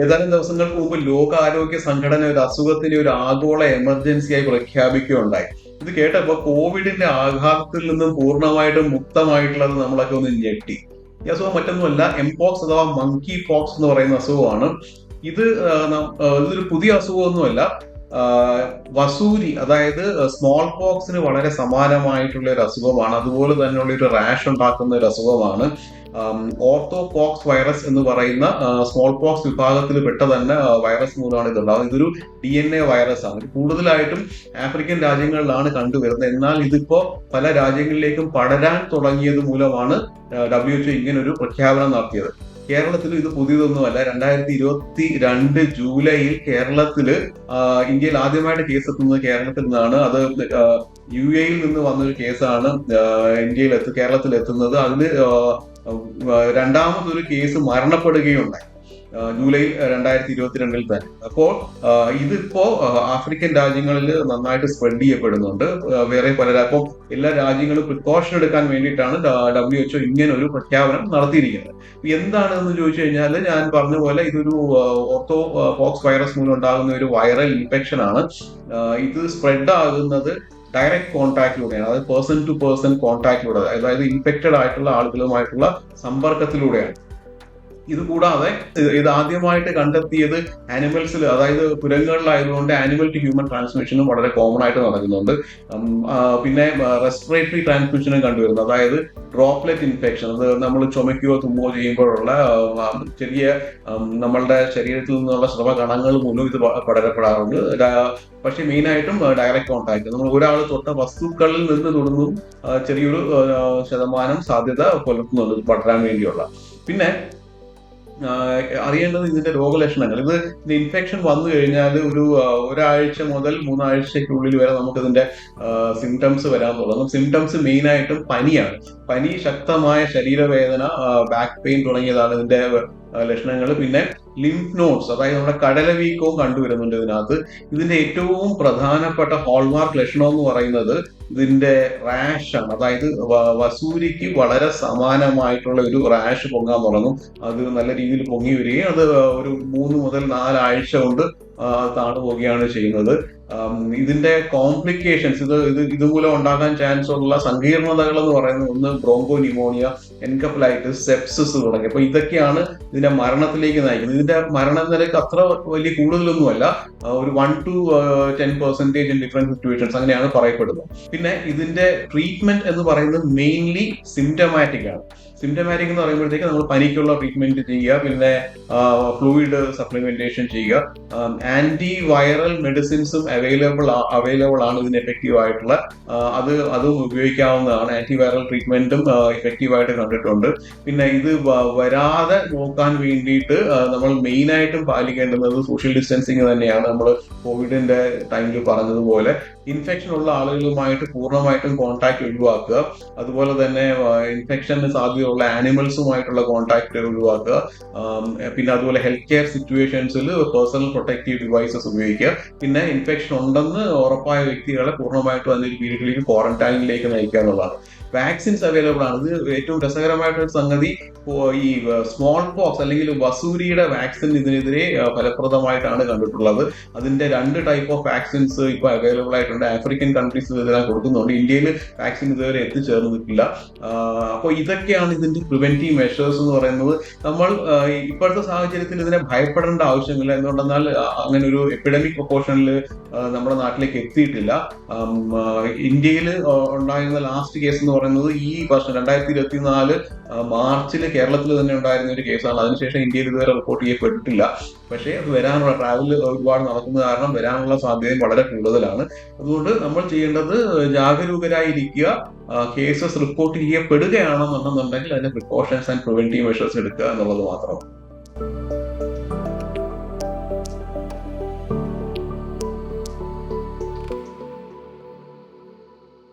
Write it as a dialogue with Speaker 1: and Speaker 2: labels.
Speaker 1: ഏതാനും ദിവസങ്ങൾക്ക് മുമ്പ് ലോകാരോഗ്യ സംഘടന ഒരു അസുഖത്തിന്റെ ഒരു ആഗോള എമർജൻസിയായി പ്രഖ്യാപിക്കുകയുണ്ടായി. ഇത് കേട്ടപ്പോൾ കോവിഡിന്റെ ആഘാതത്തിൽ നിന്നും പൂർണമായിട്ടും മുക്തമായിട്ടുള്ളത് നമ്മളൊക്കെ ഒന്ന് ഞെട്ടി. ഈ അസുഖം മറ്റൊന്നുമല്ല എംപോക്സ് അഥവാ മങ്കി പോക്സ് എന്ന് പറയുന്ന അസുഖമാണ്. ഇത് ഇതൊരു പുതിയ അസുഖമൊന്നുമല്ല. വസൂരി അതായത് സ്മോൾ പോക്സിന് വളരെ സമാനമായിട്ടുള്ള ഒരു അസുഖമാണ്. അതുപോലെ തന്നെയുള്ള ഒരു റാഷ് ഉണ്ടാക്കുന്ന ഒരു അസുഖമാണ്. ഓർത്തോ പോക്സ് വൈറസ് എന്ന് പറയുന്ന സ്മോൾ പോക്സ് വിഭാഗത്തിൽ പെട്ട തന്നെ വൈറസ് മൂലമാണ് ഇതുണ്ടാകുന്നത് ഇതൊരു ഡി എൻ എ വൈറസ് ആണ്. കൂടുതലായിട്ടും ആഫ്രിക്കൻ രാജ്യങ്ങളിലാണ് കണ്ടുവരുന്നത്. എന്നാൽ ഇതിപ്പോ പല രാജ്യങ്ങളിലേക്കും പടരാൻ തുടങ്ങിയത് മൂലമാണ് ഡബ്ല്യു എച്ച്ഒ ഇങ്ങനെ ഒരു പ്രഖ്യാപനം നടത്തിയത്. കേരളത്തിൽ ഇത് പുതിയതൊന്നുമല്ല. രണ്ടായിരത്തി ഇരുപത്തി രണ്ട് ജൂലൈയിൽ കേരളത്തിൽ ഇന്ത്യയിൽ ആദ്യമായിട്ട് കേസ് എത്തുന്നത് കേരളത്തിൽ നിന്നാണ്. അത് യു എയിൽ നിന്ന് വന്നൊരു കേസാണ് ഇന്ത്യയിൽ എത്തു കേരളത്തിൽ എത്തുന്നത്. അതിൽ രണ്ടാമതൊരു കേസ് മരണപ്പെടുകയുണ്ടായി. ജൂലൈ രണ്ടായിരത്തി ഇരുപത്തിരണ്ടിൽ തന്നെ. അപ്പോൾ ഇതിപ്പോ ആഫ്രിക്കൻ രാജ്യങ്ങളിൽ നന്നായിട്ട് സ്പ്രെഡ് ചെയ്യപ്പെടുന്നുണ്ട്. വേറെ പല അപ്പോൾ എല്ലാ രാജ്യങ്ങളും പ്രിക്കോഷൻ എടുക്കാൻ വേണ്ടിയിട്ടാണ് ഡബ്ല്യു എച്ച്ഒ ഇങ്ങനെ ഒരു പ്രഖ്യാപനം നടത്തിയിരിക്കുന്നത്. എന്താണ് എന്ന് ചോദിച്ചു കഴിഞ്ഞാൽ ഞാൻ പറഞ്ഞ പോലെ ഇതൊരു ഓർത്തോ പോക്സ് വൈറസ് മൂലം ഉണ്ടാകുന്ന ഒരു വൈറൽ ഇൻഫെക്ഷൻ ആണ് ഇത് സ്പ്രെഡ് ആകുന്നത് ഡയറക്റ്റ് കോൺടാക്റ്റിലൂടെയാണ് അതായത് പേഴ്സൺ ടു പേഴ്സൺ കോൺടാക്റ്റിലൂടെ അതായത് ഇൻഫെക്റ്റഡ് ആയിട്ടുള്ള ആളുകളുമായിട്ടുള്ള സമ്പർക്കത്തിലൂടെയാണ്. ഇത് കൂടാതെ ഇത് ആദ്യമായിട്ട് കണ്ടെത്തിയത് ആനിമൽസിൽ അതായത് പുരങ്ങളിലായതുകൊണ്ട് ആനിമൽ ടു ഹ്യൂമൻ ട്രാൻസ്മിഷനും വളരെ കോമൺ ആയിട്ട് നടക്കുന്നുണ്ട്. പിന്നെ റെസ്പിറേറ്ററി ട്രാൻസ്മിഷനും കണ്ടുവരുന്നു. അതായത് ഡ്രോപ്ലെറ്റ് ഇൻഫെക്ഷൻ അത് നമ്മൾ ചുമയ്ക്കുകയോ തുമ്മുകയോ ചെയ്യുമ്പോഴുള്ള ചെറിയ നമ്മളുടെ ശരീരത്തിൽ നിന്നുള്ള സ്രവകണങ്ങൾ മൂലം ഇത് പടരപ്പെടാറുണ്ട്. പക്ഷേ മെയിനായിട്ടും ഡയറക്റ്റ് കോൺടാക്ട് നമ്മൾ ഒരാൾ തൊട്ട വസ്തുക്കളിൽ നിന്ന് തുടർന്നും ചെറിയൊരു ശതമാനം സാധ്യത പുലർത്തുന്നുണ്ട് പടരാൻ വേണ്ടിയുള്ള. പിന്നെ അറിയേണ്ടത് ഇതിന്റെ രോഗലക്ഷണങ്ങൾ. ഇത് ഇൻഫെക്ഷൻ വന്നു കഴിഞ്ഞാൽ ഒരു ഒരാഴ്ച മുതൽ മൂന്നാഴ്ചക്കുള്ളിൽ വരെ നമുക്കിതിന്റെ സിംറ്റംസ് വരാൻ തുടങ്ങും. സിംറ്റംസ് മെയിൻ ആയിട്ടും പനിയാണ്. പനി ശക്തമായ ശരീരവേദന ബാക്ക് പെയിൻ തുടങ്ങിയതാണ് ഇതിന്റെ ലക്ഷണങ്ങൾ. പിന്നെ ലിംഫ് നോട്ട്സ് അതായത് നമ്മുടെ കടലവീക്കവും കണ്ടുവരുന്നുണ്ട് ഇതിനകത്ത്. ഇതിന്റെ ഏറ്റവും പ്രധാനപ്പെട്ട ഹോൾമാർക്ക് ലക്ഷണം എന്ന് പറയുന്നത് ഇതിന്റെ റാഷ് ആണ്. അതായത് വസൂരിക്ക് വളരെ സമാനമായിട്ടുള്ള ഒരു റാഷ് പൊങ്ങാൻ തുടങ്ങും. അത് നല്ല രീതിയിൽ പൊങ്ങി വരികയും അത് ഒരു മൂന്ന് മുതൽ നാലാഴ്ച കൊണ്ട് താണു പോവുകയാണ് ചെയ്യുന്നത്. ഇതിന്റെ കോംപ്ലിക്കേഷൻസ് ഇത് ഇത് ഇതുമൂലം ഉണ്ടാകാൻ ചാൻസ് ഉള്ള സങ്കീർണതകൾ എന്ന് പറയുന്നത് ഒന്ന് ബ്രോങ്കോ ന്യൂമോണിയ എൻകഫലൈറ്റിസ് സെപ്സിസ് തുടങ്ങി. അപ്പൊ ഇതൊക്കെയാണ് ഇതിന്റെ മരണത്തിലേക്ക് നയിക്കുന്നത്. ഇതിന്റെ മരണ നിരക്ക് അത്ര വലിയ കൂടുതലൊന്നുമല്ല. ഒരു one two ten percentage in different situations അങ്ങനെയാണ് പറയപ്പെടുന്നത്. പിന്നെ ഇതിന്റെ ട്രീറ്റ്മെന്റ് എന്ന് പറയുന്നത് മെയിൻലി സിംറ്റമാറ്റിക് ആണ്. സിംറ്റമാറ്റിക് എന്ന് പറയുമ്പോഴത്തേക്ക് നമ്മൾ പനിക്കുള്ള ട്രീറ്റ്മെന്റ് ചെയ്യുക പിന്നെ ഫ്ലൂയിഡ് സപ്ലിമെന്റേഷൻ ചെയ്യുക. ആന്റി വൈറൽ മെഡിസിൻസും അവൈലബിൾ അവൈലബിൾ ആണ് ഇതിന് എഫക്റ്റീവ് ആയിട്ടുള്ള. അത് അതും ഉപയോഗിക്കാവുന്നതാണ്. ആന്റി വൈറൽ ട്രീറ്റ്മെന്റും എഫക്റ്റീവ് ആയിട്ട് കണ്ടിട്ടുണ്ട്. പിന്നെ ഇത് വരാതെ നോക്കാൻ വേണ്ടിയിട്ട് നമ്മൾ മെയിൻ ആയിട്ടും പാലിക്കേണ്ടുന്നത് സോഷ്യൽ ഡിസ്റ്റൻസിങ് തന്നെയാണ്. നമ്മൾ കോവിഡിന്റെ ടൈമിൽ പറഞ്ഞതുപോലെ. ഇൻഫെക്ഷൻ ഉള്ള ആളുകളുമായിട്ട് പൂർണമായിട്ടും കോൺടാക്ട് ഒഴിവാക്കുക. അതുപോലെ തന്നെ ഇൻഫെക്ഷന് സാധ്യതയുള്ള ആനിമൽസുമായിട്ടുള്ള കോൺടാക്ട് ഒഴിവാക്കുക. പിന്നെ അതുപോലെ ഹെൽത്ത് കെയർ സിറ്റുവേഷൻസിൽ പേഴ്സണൽ പ്രൊട്ടക്റ്റീവ് ഡിവൈസസ് ഉപയോഗിക്കുക. പിന്നെ ഇൻഫെക്ഷൻ ഉണ്ടെന്ന് ഉറപ്പായ വ്യക്തികളെ പൂർണമായിട്ടും അതിന്റെ വീടുകളിലേക്ക് ക്വാറന്റൈനിലേക്ക് നയിക്കുക എന്നുള്ളതാണ്. വാക്സിൻസ് അവൈലബിൾ ആണ്. ഇത് ഏറ്റവും രസകരമായിട്ടൊരു സംഗതി ഈ സ്മോൾ പോക്സ് അല്ലെങ്കിൽ വസൂരിയുടെ വാക്സിൻ ഇതിനെതിരെ ഫലപ്രദമായിട്ടാണ് കണ്ടിട്ടുള്ളത്. അതിന്റെ രണ്ട് ടൈപ്പ് ഓഫ് വാക്സിൻസ് ഇപ്പൊ അവൈലബിൾ ആയിട്ടുണ്ട്. ആഫ്രിക്കൻ കൺട്രീസ് ഇതെല്ലാം കൊടുക്കുന്നുണ്ട്. ഇന്ത്യയിൽ വാക്സിൻ ഇതുവരെ എത്തിച്ചേർന്ന് നിൽക്കില്ല അപ്പോൾ ഇതൊക്കെയാണ് ഇതിന്റെ പ്രിവെന്റീവ് മെഷേഴ്സ് എന്ന് പറയുന്നത്. നമ്മൾ ഇപ്പോഴത്തെ സാഹചര്യത്തിൽ ഇതിനെ ഭയപ്പെടേണ്ട ആവശ്യമില്ല. എന്തുകൊണ്ടെന്നാൽ അങ്ങനെ ഒരു എപ്പിഡമിക് പ്രൊപ്പോർഷനിൽ നമ്മുടെ നാട്ടിലേക്ക് എത്തിയിട്ടില്ല. ഇന്ത്യയിൽ ഉണ്ടായിരുന്ന ലാസ്റ്റ് കേസ് എന്ന് പറയുന്നത് ഈ വർഷം രണ്ടായിരത്തി ഇരുപത്തി നാല് മാർച്ചിൽ കേരളത്തിൽ തന്നെ ഉണ്ടായിരുന്ന ഒരു കേസാണ്. അതിനുശേഷം ഇന്ത്യയിൽ ഇതുവരെ റിപ്പോർട്ട് ചെയ്യപ്പെട്ടിട്ടില്ല. പക്ഷേ അത് വരാനുള്ള ട്രാവൽ ഒരുപാട് നടക്കുന്ന കാരണം വരാനുള്ള സാധ്യതയും വളരെ കൂടുതലാണ്. അതുകൊണ്ട് നമ്മൾ ചെയ്യേണ്ടത് ജാഗരൂകരായിരിക്കുക കേസസ് റിപ്പോർട്ട് ചെയ്യപ്പെടുകയാണെന്നുണ്ടെന്നുണ്ടെങ്കിൽ അതിന്റെ പ്രിക്കോഷൻസ് ആൻഡ് പ്രിവെന്റീവ് മെഷേഴ്സ് എടുക്കുക എന്നുള്ളത് മാത്രമാണ്